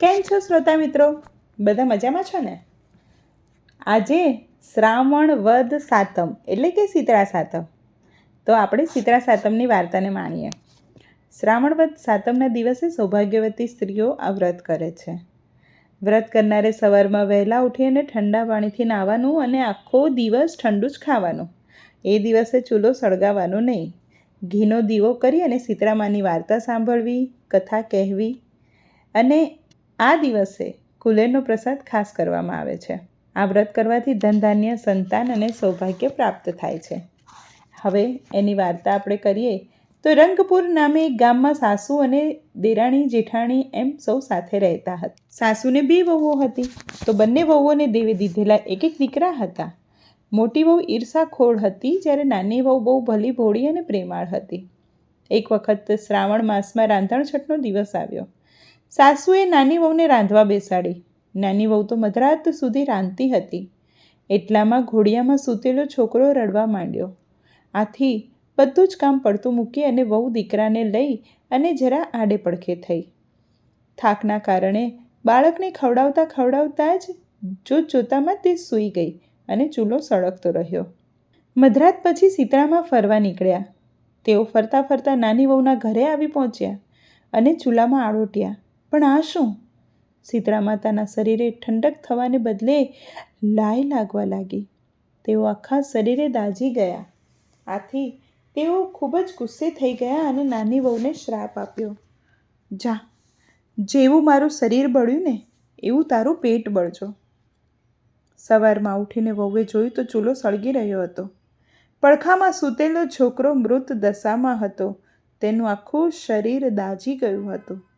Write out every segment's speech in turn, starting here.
કેમ છો શ્રોતા મિત્રો? બધા મજામાં છો ને? આજે શ્રાવણ વદ સાતમ, એટલે કે શીતળા સાતમ. તો આપણે શીતળા સાતમની વાર્તાને માણીએ. શ્રાવણ વદ સાતમના દિવસે સૌભાગ્યવતી સ્ત્રીઓ આ વ્રત કરે છે. વ્રત કરનારે સવારમાં વહેલા ઉઠી અને ઠંડા પાણીથી નાહવાનું અને આખો દિવસ ઠંડુ જ ખાવાનું. એ દિવસે ચૂલો સળગાવવાનો નહીં. ઘીનો દીવો કરી અને સીતરામાની વાર્તા સાંભળવી, કથા કહેવી અને આ દિવસે કુલેરનો પ્રસાદ ખાસ કરવામાં આવે છે. આ વ્રત કરવાથી ધન ધાન્ય સંતાન અને સૌભાગ્ય પ્રાપ્ત થાય છે. હવે એની વાર્તા આપણે કરીએ તો રંગપુર નામે એક ગામમાં સાસુ અને દેરાણી, જેઠાણી એમ સૌ સાથે રહેતા હતા. સાસુને બે વહુઓ હતી. તો બંને વહુઓને દેવે દીધેલા એક એક દીકરા હતા. મોટી વહુ ઈર્ષાખોળ હતી, જ્યારે નાની વહુ બહુ ભલી ભોળી અને પ્રેમાળ હતી. એક વખત શ્રાવણ માસમાં રાંધણછઠનો દિવસ આવ્યો. સાસુએ નાની વહુને રાંધવા બેસાડી. નાની વહુ તો મધરાત સુધી રાંધતી હતી. એટલામાં ઘોડિયામાં સૂતેલો છોકરો રડવા માંડ્યો. આથી બધું જ કામ પડતું મૂકી અને વહુ દીકરાને લઈ અને જરા આડે પડખે થઈ. થાકના કારણે બાળકને ખવડાવતા ખવડાવતા જ જોત જોતામાં તે સૂઈ ગઈ અને ચૂલો સળગતો રહ્યો. મધરાત પછી સીતળામાં ફરવા નીકળ્યા. તેઓ ફરતા ફરતા નાની વહુના ઘરે આવી પહોંચ્યા અને ચૂલામાં આળોટ્યા પણ આ શું? શીતળા માતાના શરીરે ઠંડક થવાને બદલે લાય લાગવા લાગી. તેઓ આખા શરીરે દાઝી ગયા. આથી તેઓ ખૂબ જ ગુસ્સે થઈ ગયા અને નાની વહુને શ્રાપ આપ્યો. જા, જેવું મારું શરીર બળ્યું ને, એવું તારું પેટ બળજો. સવારમાં ઉઠીને વહુએ જોયું તો ચૂલો સળગી રહ્યો હતો. પડખામાં સૂતેલો છોકરો મૃત દશામાં હતો. તેનું આખું શરીર દાઝી ગયું હતું.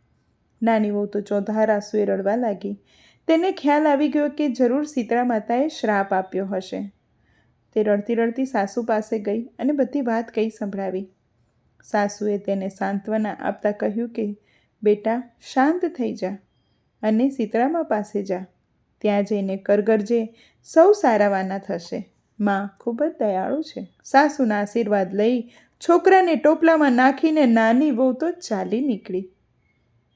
નાની વહુ તો ચોધાર આંસુએ રડવા લાગી. તેને ખ્યાલ આવી ગયો કે જરૂર સીતળા માતાએ શ્રાપ આપ્યો હશે. તે રડતી રડતી સાસુ પાસે ગઈ અને બધી વાત કહી સંભળાવી. સાસુએ તેને સાંત્વના આપતા કહ્યું કે, બેટા, શાંત થઈ જા અને શીતળામા પાસે જા. ત્યાં જઈને કરગરજે સૌ સારાવાના થશે. માં ખૂબ જ દયાળુ છે. સાસુના આશીર્વાદ લઈ છોકરાને ટોપલામાં નાખીને નાની વહુ તો ચાલી નીકળી.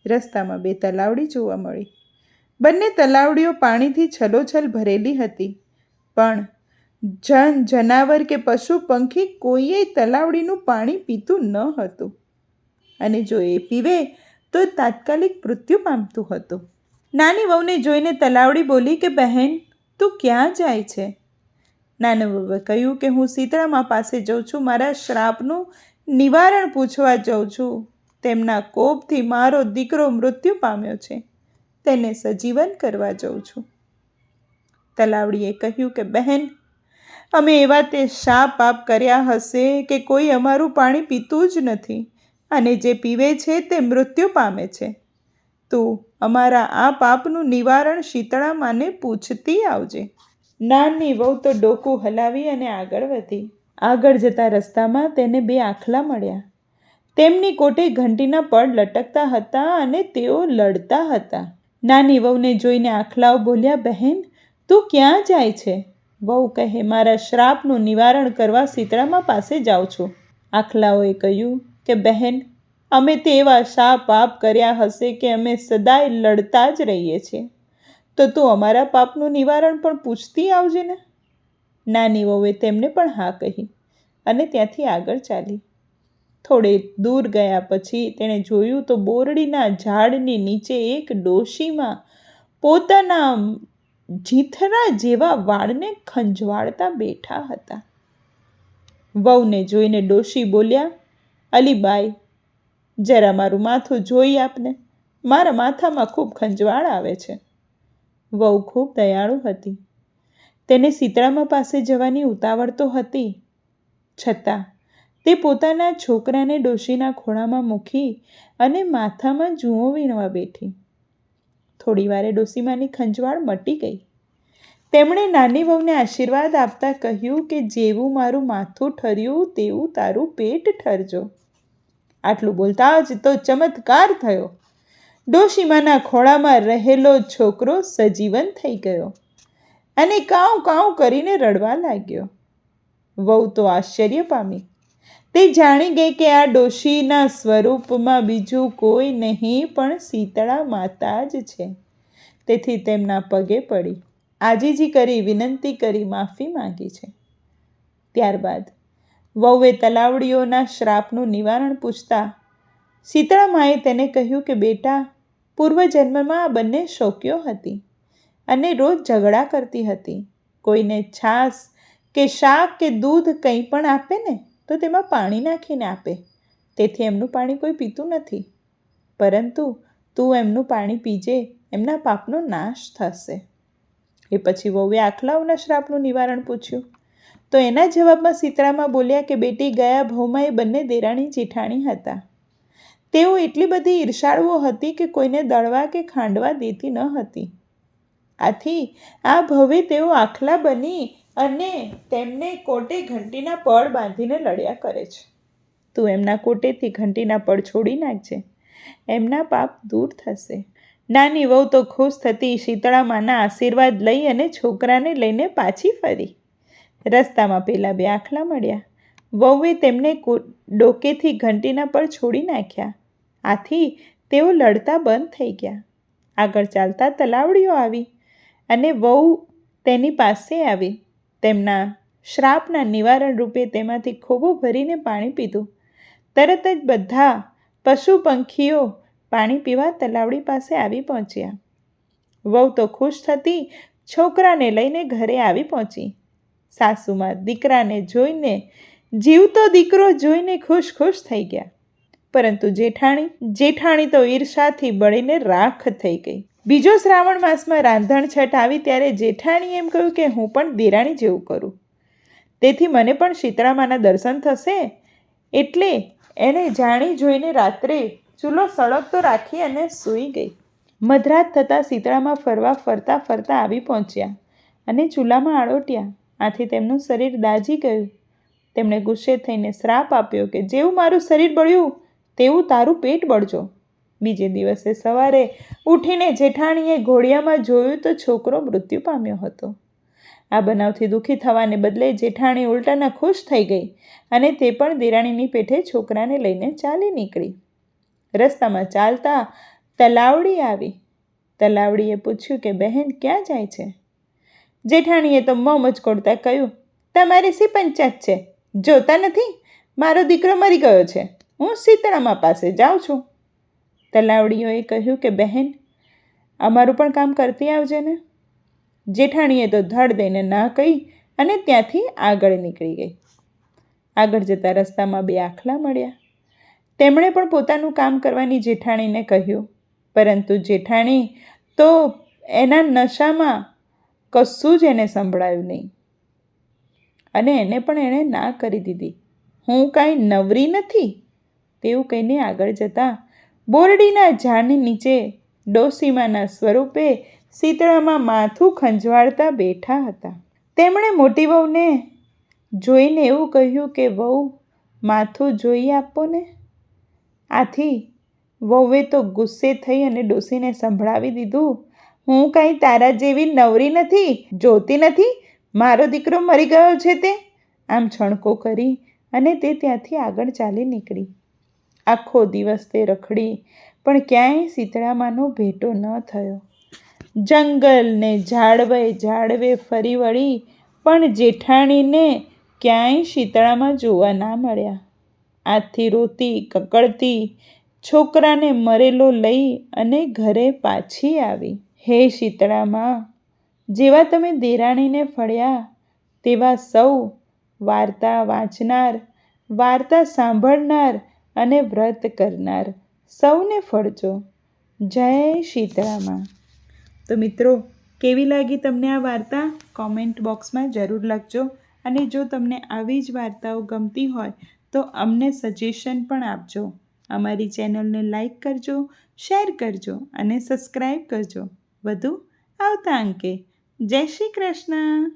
રસ્તામાં બે તલાવડી જોવા મળી. બંને તલાવડીઓ પાણીથી છલોછલ ભરેલી હતી. પણ જન જનાવર કે પશુ પંખી કોઈએ તલાવડીનું પાણી પીતું ન હતું. અને જો એ પીવે, તો તાત્કાલિક મૃત્યુ પામતું હતું. નાની વહુને જોઈને તલાવડી બોલી કે, બહેન, તું ક્યાં જાય છે? નાની વહુએ કહ્યું કે, હું સીતળામાં પાસે જઉં છું. મારા શ્રાપનું નિવારણ પૂછવા જાઉં છું. તેમના કોપથી મારો દીકરો મૃત્યુ પામ્યો છે. તેને સજીવન કરવા જાઉં છું. તલાવડીએ કહ્યું કે, બહેન, અમે એવા તે શા પાપ કર્યા હશે કે કોઈ અમારું પાણી પીતું જ નથી અને જે પીવે છે તે મૃત્યુ પામે છે. તું અમારા આ પાપનું નિવારણ શીતળા માને પૂછતી આવજે. નાની વહુ તો ડોકું હલાવી અને આગળ વધી. આગળ જતા રસ્તામાં તેને બે આખલા મળ્યા. તેમની કોટે ઘંટીના પડ લટકતા હતા અને તેઓ લડતા હતા. નાની વહુને જોઈને આખલાઓ બોલ્યા, બહેન, તું ક્યાં જાય છે? વહુ કહે, મારા શ્રાપનું નિવારણ કરવા સીતળામાં પાસે જાઉં છું. આખલાઓએ કહ્યું કે, બહેન, અમે તેવા શા પાપ કર્યા હશે કે અમે સદાય લડતા જ રહીએ છીએ. તો તું અમારા પાપનું નિવારણ પણ પૂછતી આવજે ને. નાની વહુએ તેમને પણ હા કહી અને ત્યાંથી આગળ ચાલી. થોડે દૂર ગયા પછી તેણે જોયું તો બોરડીના ઝાડની નીચે એક ડોશીમાં પોતાના જીથરા જેવા વાળને ખંજવાળતા બેઠા હતા. વહુને જોઈને ડોશી બોલ્યા, અલીબાઈ, જરા મારું માથું જોઈ આપને. મારા માથામાં ખૂબ ખંજવાળ આવે છે. વહુ ખૂબ દયાળુ હતી. તેને સીતળામાં પાસે જવાની ઉતાવળ તો હતી. છતાં તે પોતાના છોકરાને ડોશીના ખોળામાં મૂકી અને માથામાં જુઓ વીણવા બેઠી. થોડી વારે ડોશીમાની ખંજવાળ મટી ગઈ. તેમણે નાની વહુને આશીર્વાદ આપતા કહ્યું કે જેવું મારું માથું ઠર્યું તેવું તારું પેટ ઠરજો. આટલું બોલતા જ તો ચમત્કાર થયો. ડોશીમાના ખોળામાં રહેલો છોકરો સજીવન થઈ ગયો અને કાઉ કાઉ કરીને રડવા લાગ્યો. વહુ તો આશ્ચર્ય પામી. તે જાણી ગઈ કે આ ડોશીના સ્વરૂપમાં બીજું કોઈ નહીં, પણ શીતળા માતા જ છે. તેથી તેમના પગે પડી. આજીજી કરી વિનંતી કરી માફી માંગી છે. ત્યારબાદ વહુએ તલાવડીઓના શ્રાપનું નિવારણ પૂછતા શીતળામાએ તેને કહ્યું કે, બેટા, પૂર્વજન્મમાં આ બંને શોક્યો હતી અને રોજ ઝઘડા કરતી હતી. કોઈને છાશ કે શાક કે દૂધ કંઈ પણ આપે ને? તો તેમાં પાણી નાખીને આપે. તેથી એમનું પાણી કોઈ પીતું નથી. પરંતુ તું એમનું પાણી પીજે, એમના પાપનો નાશ થશે. એ પછી વહુએ આખલાઓના શ્રાપનું નિવારણ પૂછ્યું. તો એના જવાબમાં સીતરામાં બોલ્યા કે, બેટી, ગયા ભવમાં એ બંને દેરાણી જેઠાણી હતા. તેઓ એટલી બધી ઈર્ષાળુઓ હતી કે કોઈને દળવા કે ખાંડવા દેતી ન હતી. આથી આ ભવે તેઓ આખલા બની અને તેમને કોટે ઘંટીના પળ બાંધીને લડ્યા કરે છે. તું એમના કોટેથી ઘંટીના પળ છોડી નાખજે. એમના પાપ દૂર થશે. નાની વહુ તો ખુશ થતી શીતળા માના આશીર્વાદ લઈ અને છોકરાને લઈને પાછી ફરી. રસ્તામાં પેલા બે આખલા મળ્યા. વહુએ તેમને ડોકેથી ઘંટીના પળ છોડી નાખ્યા. આથી તેઓ લડતા બંધ થઈ ગયા. આગળ ચાલતા તલાવડીઓ આવી અને વહુ તેની પાસે આવી. તેમના શ્રાપના નિવારણ રૂપે તેમાંથી ખોબો ભરીને પાણી પીધું. તરત જ બધા પશુ પંખીઓ પાણી પીવા તલાવડી પાસે આવી પહોંચ્યા. વહુ તો ખુશ થતી છોકરાને લઈને ઘરે આવી પહોંચી. સાસુમાં દીકરાને જોઈને, જીવતો દીકરો જોઈને ખુશ ખુશ થઈ ગયા. પરંતુ જેઠાણી જેઠાણી તો ઈર્ષાથી બળીને રાખ થઈ ગઈ. બીજો શ્રાવણ માસમાં રાંધણ છઠ આવી ત્યારે જેઠાણીએ એમ કહ્યું કે હું પણ દેરાણી જેવું કરું. તેથી મને પણ શીતળામાના દર્શન થશે એટલે એને જાણી જોઈને રાત્રે ચૂલો સળગતો રાખી અને સૂઈ ગઈ. મધરાત થતાં શીતળામાં ફરવા ફરતા ફરતા આવી પહોંચ્યા અને ચૂલામાં આળોટ્યા. આથી તેમનું શરીર દાજી ગયું. તેમણે ગુસ્સે થઈને શ્રાપ આપ્યો કે જેવું મારું શરીર બળ્યું, તેવું તારું પેટ બળજો. બીજે દિવસે સવારે ઉઠીને જેઠાણીએ ઘોડિયામાં જોયું તો છોકરો મૃત્યુ પામ્યો હતો. આ બનાવથી દુઃખી થવાને બદલે જેઠાણી ઉલટાના ખુશ થઈ ગઈ અને તે પણ દિરાણીની પેઠે છોકરાને લઈને ચાલી નીકળી. રસ્તામાં ચાલતા તલાવડી આવી. તલાવડીએ પૂછ્યું કે, બહેન, ક્યાં જાય છે? જેઠાણીએ તો મોં મચકોડતા કહ્યું, તમારી સી પંચાયત છે? જોતા નથી? મારો દીકરો મરી ગયો છે. હું સીતળામાં પાસે જાઉં છું. તલાવડીઓએ કહ્યું કે, બહેન, અમારું પણ કામ કરતી આવજે ને. જેઠાણીએ તો ધડ દઈને ના કહી અને ત્યાંથી આગળ નીકળી ગઈ. આગળ જતા રસ્તામાં બે આખલા મળ્યા. તેમણે પણ પોતાનું કામ કરવાની જેઠાણીને કહ્યું. પરંતુ જેઠાણી તો એના નશામાં કશું જ એને સંભળાયું નહીં. અને એને પણ એણે ના કરી દીધી. હું કાંઈ નવરી નથી? તેવું કહીને આગળ જતાં બોરડીના ઝાડની નીચે ડોસીમાના સ્વરૂપે શીતળામાં માથું ખંજવાળતા બેઠા હતા. તેમણે મોટી વહુને જોઈને એવું કહ્યું કે, વહુ, માથું જોઈ આપો ને. આથી વહુએ તો ગુસ્સે થઈ અને ડોસીને સંભળાવી દીધું, હું કાંઈ તારા જેવી નવરી નથી, જોતી નથી, મારો દીકરો મરી ગયો છે તે. આમ છણકો કરી અને તે ત્યાંથી આગળ ચાલી નીકળી. આખો દિવસ તે રખડી, પણ ક્યાંય શીતળામાનો ભેટો ન થયો. જંગલને ઝાડવે ઝાડવે ફરી વળી, પણ જેઠાણીને ક્યાંય શીતળામાં જોવા ના મળ્યા. આથી રોતી, કકડતી, છોકરાને મરેલો લઈ અને ઘરે પાછી આવી. હે શીતળામાં, જેવા તમે દેરાણીને ફળ્યા, તેવા સૌ વાર્તા વાંચનાર, વાર્તા સાંભળનાર અને વ્રત કરનાર. સૌને ફળજો. જય શીતળામાં તો મિત્રો, કેવી લાગી તમને આ વાર્તા? કોમેન્ટ બોક્સમાં જરૂર લખજો. અને જો તમને આવી જ વાર્તાઓ ગમતી હોય, તો અમને સજેશન પણ આપજો. અમારી ચેનલને લાઈક કરજો, શેર કરજો અને સબસ્ક્રાઈબ કરજો. વધુ આવતા અંકે. જય શ્રી કૃષ્ણ.